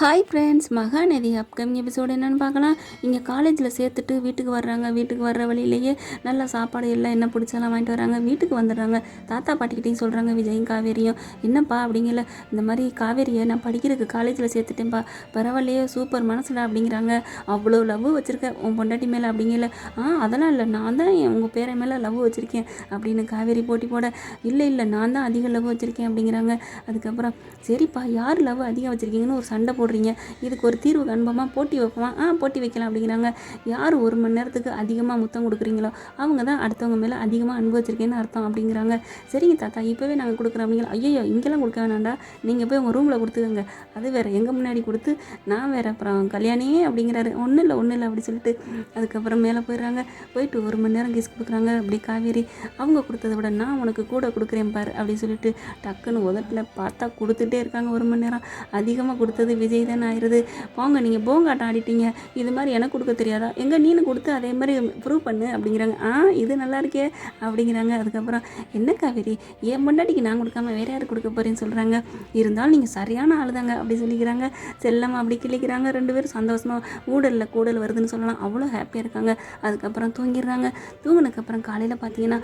Hi friends Mahanadhi upcoming episode என்னென்னு பார்க்கலாம். இங்கே காலேஜில் சேர்த்துட்டு வீட்டுக்கு வர்றாங்க. வீட்டுக்கு வர்ற வழியிலேயே நல்ல சாப்பாடு எல்லாம் என்ன பிடிச்செல்லாம் வாங்கிட்டு வராங்க வீட்டுக்கு வந்துடுறாங்க. தாத்தா பாட்டிக்கிட்டையும் சொல்கிறாங்க விஜயும் காவேரியும். என்னப்பா? அப்படிங்கல. இந்த மாதிரி காவேரியை நான் படிக்கிறதுக்கு காலேஜில் சேர்த்துட்டேன்ப்பா. பரவாயில்லையே சூப்பர் மனசுடா அப்படிங்கிறாங்க. அவ்வளோ லவ் வச்சுருக்கேன். உன் பொண்டாட்டி மேலே அப்படிங்கல. ஆ அதெல்லாம் இல்லை. நான் தான் என் உங்கள் பேரை மேலே லவ் வச்சுருக்கேன் அப்படின்னு காவேரி போட்டி போட இல்லை இல்லை. நான் தான் அதிக லவ் வச்சுருக்கேன் அப்படிங்கிறாங்க. அதுக்கப்புறம் சரிப்பா. யார் லவ் அதிகம் வச்சுருக்கீங்கன்னு ஒரு சண்டை போட்டு போடுறீங்க. இதுக்கு ஒரு தீர்வு காண்போமா போட்டி வைப்போமா? ஆ போட்டி வைக்கலாம் அப்படிங்கிறாங்க. யார் ஒரு மணி நேரத்துக்கு அதிகமாக முத்தம் கொடுக்குறீங்களோ அவங்க தான் அடுத்தவங்க மேலே அதிகமாக அனுபவிச்சிருக்கேன்னு அர்த்தம் அப்படிங்கிறாங்க. சரிங்க தாத்தா இப்போவே நாங்கள் கொடுக்குறோம் அப்படிங்கிற ஐயோ இங்கெல்லாம் கொடுக்க வேணாண்டா நீங்கள் போய் உங்கள் ரூமில் கொடுத்துக்கோங்க. அது வேறு எங்கள் முன்னாடி கொடுத்து நான் வேறு அப்புறம் கல்யாணியே அப்படிங்கிறாரு. ஒன்றும் இல்லை ஒன்றும் இல்லை அப்படி சொல்லிட்டு அதுக்கப்புறம் மேலே போயிடுறாங்க. போயிட்டு ஒரு மணி நேரம் கிஸ் கொடுக்குறாங்க. அப்படி காவேரி அவங்க கொடுத்ததை விட நான் உனக்கு கூட கொடுக்குறேன் பாரு அப்படின்னு சொல்லிட்டு டக்குன்னு உதட்டில் பார்த்தா கொடுத்துட்டே இருக்காங்க ஒரு மணி நேரம். அதிகமாக கொடுத்தது விஜய் தானே ஆயிடுது. போங்க நீங்கள் போங்காட்டம் ஆடிட்டீங்க. இது மாதிரி எனக்கு கொடுக்க தெரியாதா? எங்கே நீனு கொடுத்து அதே மாதிரி ப்ரூவ் பண்ணு அப்படிங்கிறாங்க. ஆ இது நல்லா இருக்கே அப்படிங்கிறாங்க. அதுக்கப்புறம் என்ன காவேரி? என் பொண்டாட்டிக்கு நான் கொடுக்காம வேற யார் கொடுக்க போகிறேன்னு சொல்கிறாங்க இருந்தாலும் நீங்கள் சரியான ஆள் தாங்க அப்படி சொல்லிக்கிறாங்க. செல்லமாக அப்படி கிள்ளிக்கிறாங்க. ரெண்டு பேரும் சந்தோஷமாக ஊடலில் கூடல் வருதுன்னு சொல்லலாம். அவ்வளோ ஹாப்பியாக இருக்காங்க. அதுக்கப்புறம் தூங்கிடுறாங்க. தூங்கினதுக்கப்புறம் காலையில் பார்த்தீங்கன்னா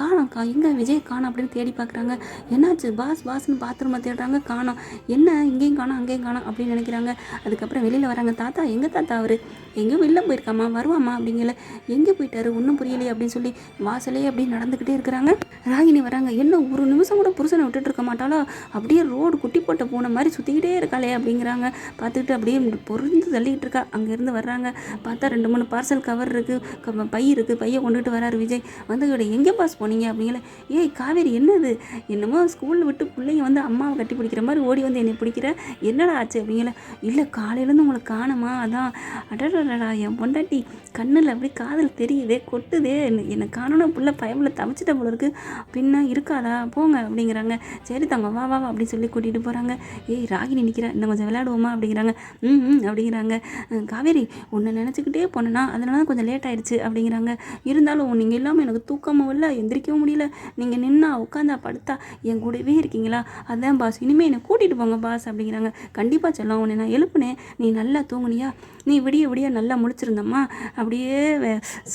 காணும் கா எங்கே விஜய் காணோம்? அப்படின்னு தேடி பார்க்குறாங்க. என்னாச்சு? பாஸ் பாஸ்னு பாத்ரூமை தேடுறாங்க. காணோம். என்ன? இங்கேயும் காணோம் அங்கேயும் காணோம். அப்படின்னு நினைக்கிறாங்க. அதுக்கப்புறம் வெளியில் வராங்க தாத்தா எங்கே தாத்தா அவர்? எங்கேயும் வெளில போயிருக்காமா? வருவாமா? அப்படிங்கல. எங்கே போயிட்டாரு? ஒன்றும் புரியலையே அப்படின்னு சொல்லி வாசலே அப்படியே நடந்துக்கிட்டே இருக்கிறாங்க. ராகினி வராங்க என்ன ஒரு நிமிஷம் கூட புருஷனை விட்டுட்டு இருக்க மாட்டாளோ? அப்படியே ரோடு குட்டி போட்ட போன மாதிரி சுற்றிக்கிட்டே இருக்காளே அப்படிங்கிறாங்க. பார்த்துக்கிட்டு அப்படியே பொருந்து தள்ளிக்கிட்டு இருக்கா. அங்கேருந்து வர்றாங்க. பார்த்தா ரெண்டு மூணு பார்சல் கவர் இருக்குது பை இருக்குது பையை கொண்டுகிட்டு வராரு விஜய். வந்து எங்கே பாஸ் போனீங்க? அப்படிங்கல. ஏய் காவேரி என்னது? என்னமோ ஸ்கூலில் விட்டு பிள்ளைங்க வந்து அம்மாவை கட்டி பிடிக்கிற மாதிரி ஓடி வந்து என்னை பிடிக்கிற? என்னடா ஆச்சு? அப்படிங்கல இல்லை காலையிலேருந்து உங்களை காணுமா? அதான். அடடடா என் பொண்டாட்டி கண்ணில் அப்படி காதல் தெரியுதே கொட்டுதே. என்னை- என்னை காணணும் புள்ள பயமில் தவிச்சிட்ட போல இருக்குது பின்ன இருக்காதா? போங்க அப்படிங்கிறாங்க. சரி தங்க வா வா வா அப்படின்னு சொல்லி கூட்டிகிட்டு போகிறாங்க ஏய் ராகினி நிற்கிறா இன்னும் கொஞ்சம் விளையாடுவோமா? அப்படிங்கிறாங்க. ம் ம் அப்படிங்கிறாங்க. காவேரி உன்னை நினச்சிக்கிட்டே போனேன்னா அதனால தான் கொஞ்சம் லேட் ஆயிடுச்சு அப்படிங்கிறாங்க. இருந்தாலும் நீங்கள் இல்லாமல் எனக்கு தூக்கமும் இல்லை எந்திரிக்கவும் முடியல. நீங்கள் நின்னா உட்காந்தா படுத்தா என் கூடவே இருக்கீங்களா? அதான் பாஸ். இனிமேல் என்னை கூட்டிகிட்டு போங்க பாஸ் அப்படிங்கிறாங்க. கண்டிப்பாக செல்லம் உன்னை நான் எழுப்புனேன். நீ நல்லா தூங்குனியா? நீ விடிய விடிய நல்லா முடிச்சிருந்தம்மா அப்படியே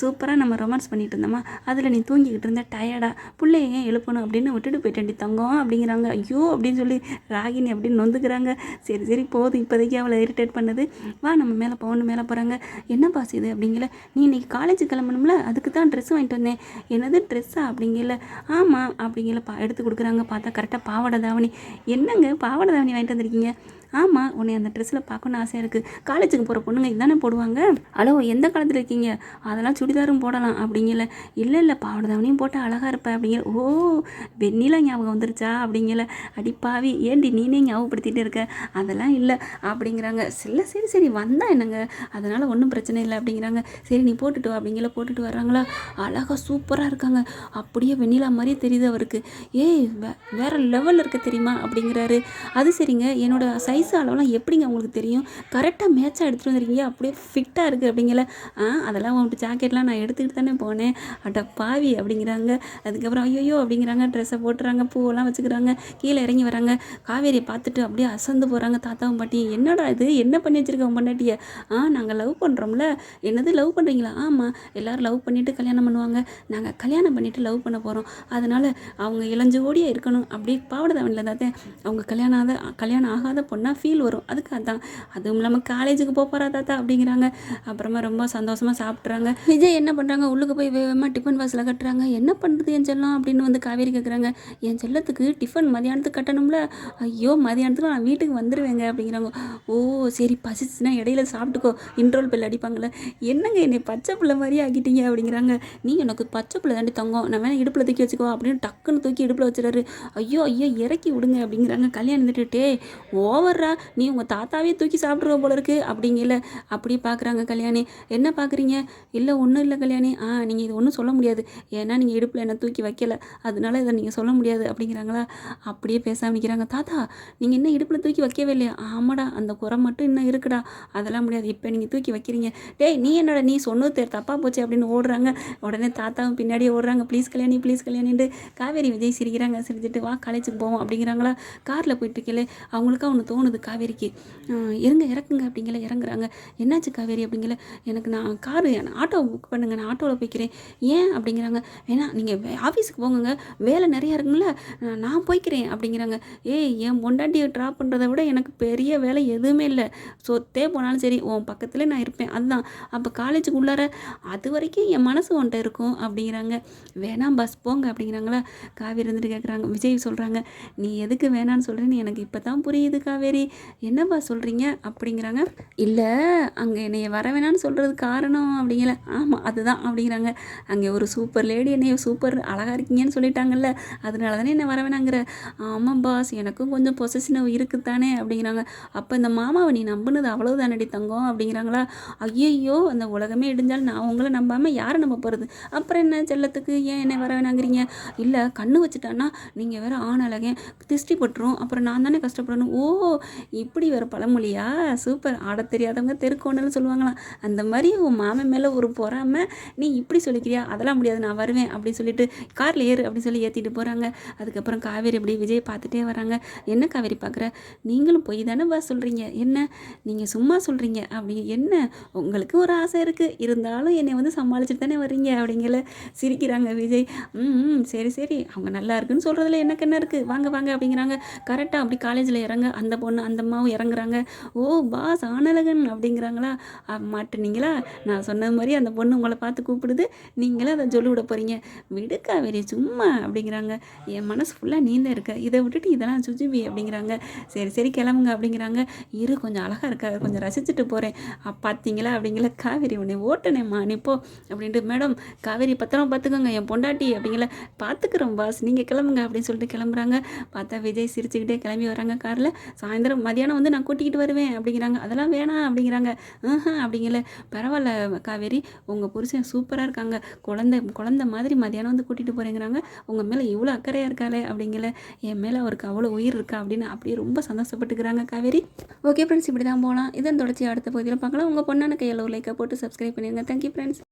சூப்பராக நம்ம ரொமான்ஸ் பண்ணிகிட்டு இருந்தோம்மா அதில் நீ தூங்கிக்கிட்டு இருந்த டயர்டா பிள்ளைய ஏன் எழுப்பணும் அப்படின்னு விட்டுட்டு போயிட்டேன்டி தங்கம் அப்படிங்கிறாங்க. ஐயோ அப்படின்னு சொல்லி ராகினி அப்படின்னு நொந்துக்கிறாங்க. சரி சரி போதும். இப்போதைக்கு அவளை இரிட்டேட் பண்ணுது. வா நம்ம மேலே போகணும் மேலே போகிறாங்க என்ன பாஸ் இது அப்படிங்கல நீ இன்னைக்கு காலேஜ் கிளம்பணும்ல? அதுக்கு தான் ட்ரெஸ் வாங்கிட்டு வந்தேன். என்னது ட்ரெஸ்ஸா அப்படிங்கல ஆமாம் அப்படிங்கல பா எடுத்து கொடுக்குறாங்க. பார்த்தா கரெக்டாக பாவாடை தாவணி. என்னங்க பாவாடை தாவணி வாங்கிட்டு வந்திருக்கீங்க? ஆமாம் உன்னை அந்த ட்ரெஸ்ஸில் பார்க்கணுன்னு ஆசையாக இருக்குது காலேஜுக்கு போகிற பொண்ணுங்க இதுதானே போடுவாங்க? ஹலோ எந்த காலத்தில் இருக்கீங்க? அதெல்லாம் சுடிதாரும் போடலாம் அப்படிங்கல. இல்லை இல்லை பாவாடை தாவணியும் போட்டால் அழகாக இருப்பேன் அப்படிங்கிற ஓ வெண்ணிலா ஞாபகம் வந்துருச்சா அப்படிங்கல. அடிப்பாவி ஏண்டி நீனே ஞாபகப்படுத்திகிட்டு இருக்க? அதெல்லாம் இல்லை அப்படிங்கிறாங்க. இல்லை சரி சரி வந்தா என்னங்க? அதனால் ஒன்றும் பிரச்சனை இல்லை அப்படிங்கிறாங்க. சரி நீ போட்டுட்டு வா அப்படிங்கல போட்டுட்டு வர்றாங்களா? அழகாக சூப்பராக இருக்காங்க. அப்படியே வெண்ணிலா மாதிரியே தெரியுது அவருக்கு. ஏய் வே வேற லெவலில் இருக்க தெரியுமா அப்படிங்கிறாரு. அது சரிங்க என்னோட சைஸ் அளவெல்லாம் எப்படிங்க உங்களுக்கு தெரியும்? கரெக்டாக மேட்சாக எடுத்துகிட்டு வந்திருக்கீங்க. அப்படியே ஃபிட்டாக இருக்குது அப்படிங்கிற ஆ அதெல்லாம் உங்கள்கிட்ட ஜாக்கெட்லாம் நான் எடுத்துக்கிட்டு தானே போனேன். அட பாவி அப்படிங்கிறாங்க. அதுக்கப்புறம் ஐயோயோ அப்படிங்கிறாங்க. ட்ரெஸ்ஸை போட்டுறாங்க பூவெல்லாம் வச்சுக்கிறாங்க. கீழே இறங்கி வராங்க. காவேரியை பார்த்துட்டு அப்படியே அசந்து போகிறாங்க தாத்தாவும் பாட்டியும். என்னடா இது? என்ன பண்ணி வச்சிருக்க உன் பொண்டாட்டியை? ஆ நாங்கள் லவ் பண்ணுறோம்ல என்னது லவ் பண்ணுறீங்களா ஆமாம் எல்லோரும் லவ் பண்ணிவிட்டு கல்யாணம் பண்ணுவாங்க. நாங்கள் கல்யாணம் பண்ணிவிட்டு லவ் பண்ண போகிறோம் அதனால் அவங்க இளஞ்சோடியாக இருக்கணும். அப்படியே பாவடை தவணியில் தாத்தே. அவங்க கல்யாணம் ஆகாத கல்யாணம் ஆகாத பொண்ணாக ஃபீல் வரும். அதுக்கு அதான். அதுவும் இல்லாமல் காலேஜுக்கு போக போகிறா தாத்தா அப்படிங்கிறாங்க. அப்புறமா ரொம்ப சந்தோஷமாக சாப்பிட்றாங்க விஜய் என்ன பண்ணுறாங்க உள்ளுக்கு போய் வேகமாக டிஃபன் பாக்ஸில் கட்டுறாங்க. என்ன பண்ணுறது என் செல்லம் அப்படின்னு வந்து காவேரி கேட்குறாங்க என் செல்லத்துக்கு டிஃபன் மதியானத்துக்கு கட்டணும்ல? ஐயோ மதியானத்துக்கு நான் வீட்டுக்கு வந்துடுவேங்க அப்படிங்கிறாங்க. ஓ சரி பசிச்சுன்னா இடையில சாப்பிட்டுக்கோ. இன்ட்ரோல் பில் அடிப்பாங்களே என்னங்க என்னை பச்சை பிள்ளை மாதிரி ஆக்கிட்டீங்க அப்படிங்கிறாங்க. நீ எனக்கு பச்சை பிள்ளை தாண்டி தங்கம். நான் வேணா இடுப்பில் தூக்கி வச்சுக்கோ அப்படின்னு டக்குன்னு தூக்கி இடுப்பில் வச்சுறாரு ஐயோ ஐயோ இறக்கி விடுங்க அப்படிங்கிறாங்க. கல்யாணம் ஓவர் ஓவர்ரா நீ உங்கள் தாத்தாவே தூக்கி சாப்பிட்ருவ போல இருக்கு அப்படிங்கல. அப்படி பார்க்குறாங்க கல்யாணி. என்ன பார்க்குறீங்க இல்லை ஒன்றும் இல்லை கல்யாணி. ஆ நீங்கள் இது ஒன்றும் சொல்ல முடியாது. ஏன்னா நீங்கள் இடுப்பில் என்ன தூக்கி வைக்கல. அதனால இதை நீங்கள் சொல்ல முடியாது அப்படிங்கிறாங்களா? அப்படியே பேசாமல் நிற்கிறாங்க தாத்தா நீங்கள் இன்னும் இடுப்பில் தூக்கி வைக்கவே இல்லையா? ஆமாடா அந்த குறை மட்டும் இன்னும் இருக்குடா. அதெல்லாம் முடியாது. இப்போ நீங்கள் தூக்கி வைக்கிறீங்க. டேய் நீ என்னடா நீ சொன்னது தப்பாக தப்பா போச்சு அப்படின்னு ஓடுறாங்க. உடனே தாத்தாவும் பின்னாடியே ஓடுறாங்க. ப்ளீஸ் கல்யாணி ப்ளீஸ் கல்யாணின்ட்டு காவேரி விஜய் சிரிக்கிறாங்க. சிரிச்சிட்டு வா காலேஜுக்கு போவோம் அப்படிங்கிறாங்களா? காரில் போயிட்டு இருக்கல அவங்களுக்கு அவனு தோணும் தோணுது காவேரிக்கு. இறங்க இறக்குங்க அப்படிங்கல இறங்குறாங்க. என்னாச்சு காவேரி அப்படிங்கல? எனக்கு நான் காரு ஆட்டோ புக் பண்ணுங்க நான் ஆட்டோவில் போய்க்கிறேன். ஏன் அப்படிங்கிறாங்க. ஏன்னா நீங்கள் ஆஃபீஸுக்கு போங்க வேலை நிறையா இருக்குங்கள நான் போய்க்கிறேன் அப்படிங்கிறாங்க. ஏய் என் பொண்டாட்டியை ட்ராப் பண்ணுறதை விட எனக்கு பெரிய வேலை எதுவுமே இல்லை. சொத்தே போனாலும் சரி உன் பக்கத்தில் நான் இருப்பேன். அதுதான் அப்போ காலேஜுக்கு உள்ளார அது வரைக்கும் என் மனசு உன்ட்ட இருக்கும் அப்படிங்கிறாங்க. வேணாம் பஸ் போங்க அப்படிங்கிறாங்களா? காவேரி இருந்துட்டு கேட்குறாங்க விஜய் சொல்கிறாங்க நீ எதுக்கு வேணான்னு சொல்கிறேன்னு எனக்கு இப்போ தான் புரியுது காவேரி. சரி என்னப்பா சொல்கிறீங்க அப்படிங்கிறாங்க. இல்லை அங்கே என்னைய வர வேணான்னு சொல்கிறது காரணம் அப்படிங்கல. ஆமாம் அதுதான் அப்படிங்கிறாங்க. அங்கே ஒரு சூப்பர் லேடி என்னைய சூப்பர் அழகாக இருக்கீங்கன்னு சொல்லிட்டாங்கல்ல. அதனால தானே என்ன வர வேணாங்கிற. ஆமாம் பாஸ் எனக்கும் கொஞ்சம் பொசசினவ் இருக்குத்தானே அப்படிங்கிறாங்க. அப்போ இந்த மாமாவை நீ நம்பினது அவ்வளவுதானடி தங்கம் அப்படிங்கிறாங்களா? ஐயையோ அந்த உலகமே இடிஞ்சாலும் நான் உங்களை நம்பாமல் யாரை நம்ப போகிறது அப்புறம் என்ன செல்லத்துக்கு ஏன் என்ன வர வேணாங்கிறீங்க? இல்லை கண்ணு வச்சுட்டான்னா நீங்கள் வேற ஆண் அழகன் திருஷ்டி பட்டுரும் அப்புறம் நான் தானே கஷ்டப்படணும். ஓ இப்படி ஒரு பழமொழியா? சூப்பர். ஆடத் தெரியாதவங்க தெருக்கோணல்னு சொல்லுவாங்களாம். அந்த மாதிரி உன் மாமன் மேலே ஒரு பொறாமல் நீ இப்படி சொல்லிக்கிறியா? அதெல்லாம் முடியாது நான் வருவேன் அப்படின்னு சொல்லிட்டு காரில் ஏறு அப்படின்னு சொல்லி ஏற்றிட்டு போகிறாங்க அதுக்கப்புறம் காவேரி அப்படி விஜய் பார்த்துட்டே வராங்க. என்ன காவேரி பார்க்குற? நீங்களும் போய் தானே வா சொல்கிறீங்க என்ன? நீங்கள் சும்மா சொல்கிறீங்க அப்படி என்ன? உங்களுக்கு ஒரு ஆசை இருக்குது இருந்தாலும் என்னை வந்து சமாளிச்சுட்டு தானே வர்றீங்க. அப்படிங்கிற சிரிக்கிறாங்க விஜய். ம் ம், சரி சரி. அவங்க நல்லா இருக்குன்னு சொல்கிறதுல எனக்கு என்ன இருக்குது வாங்க வாங்க. அப்படிங்கிறாங்க. கரெக்டாக அப்படி காலேஜில் இறங்க. அந்த பொண்ணு அந்த அம்மாவும் இறங்குறாங்க. ஓ பாஸ் ஆனழகன் அப்படிங்கிறாங்களா? மாட்டினீங்களா மாட்டுனீங்களா? நான் சொன்னது மாதிரி அந்த பொண்ணு உங்களை பார்த்து கூப்பிடுது. நீங்களும் அதை சொல்லி விட போகிறீங்க விடு சும்மா அப்படிங்கிறாங்க. என் மனசு ஃபுல்லாக நீந்த இருக்க. இதை விட்டுட்டு இதெல்லாம் சுஜிபி அப்படிங்கிறாங்க. சரி சரி கிளம்புங்க அப்படிங்கிறாங்க. இரு கொஞ்சம் அழகாக இருக்கா. கொஞ்சம் ரசிச்சுட்டு போகிறேன் பார்த்தீங்களா? அப்படிங்கிற காவேரி உன்னை ஓட்டனேம்மா நீ அப்படின்ட்டு மேடம் காவேரி பத்திரமா பார்த்துக்கோங்க. என் பொண்டாட்டி அப்படிங்கிற பார்த்துக்குறோம் பாஸ். நீங்கள் கிளம்புங்க அப்படின்னு சொல்லிட்டு கிளம்புறாங்க. பார்த்தா விஜய் சிரிச்சுக்கிட்டே கிளம்பி வராங்க காரில். சாயந்தரம் மதியானம் வந்து நான் கூட்டிக்கிட்டு வருவேன் அப்படிங்கிறாங்க. அதெல்லாம் வேணாம் அப்படிங்கிறாங்க. ஆஹா அப்படிங்கல. பரவாயில்ல காவேரி. உங்கள் புருஷன் சூப்பராக இருக்காங்க. குழந்தை குழந்தை மாதிரி மதியானம் வந்து கூட்டிகிட்டு போகிறேங்கிறாங்க உங்கள் மேலே இவ்வளோ அக்கறையாக இருக்காளே அப்படிங்கல. என் மேலே அவருக்கு அவ்வளோ உயிர் இருக்கா? அப்படின்னு அப்படியே ரொம்ப சந்தோஷப்பட்டுக்கிறாங்க காவேரி. ஓகே ஃப்ரெண்ட்ஸ் இப்படி தான் போகலாம் இதன் தொடர்ச்சி அடுத்த பகுதியில் பார்க்கலாம். உங்கள் பொண்ணான கையில் ஒரு லைக்கை போட்டு சப்ஸ்கிரைப் பண்ணிடுங்க தேங்க்யூ ஃப்ரெண்ட்ஸ்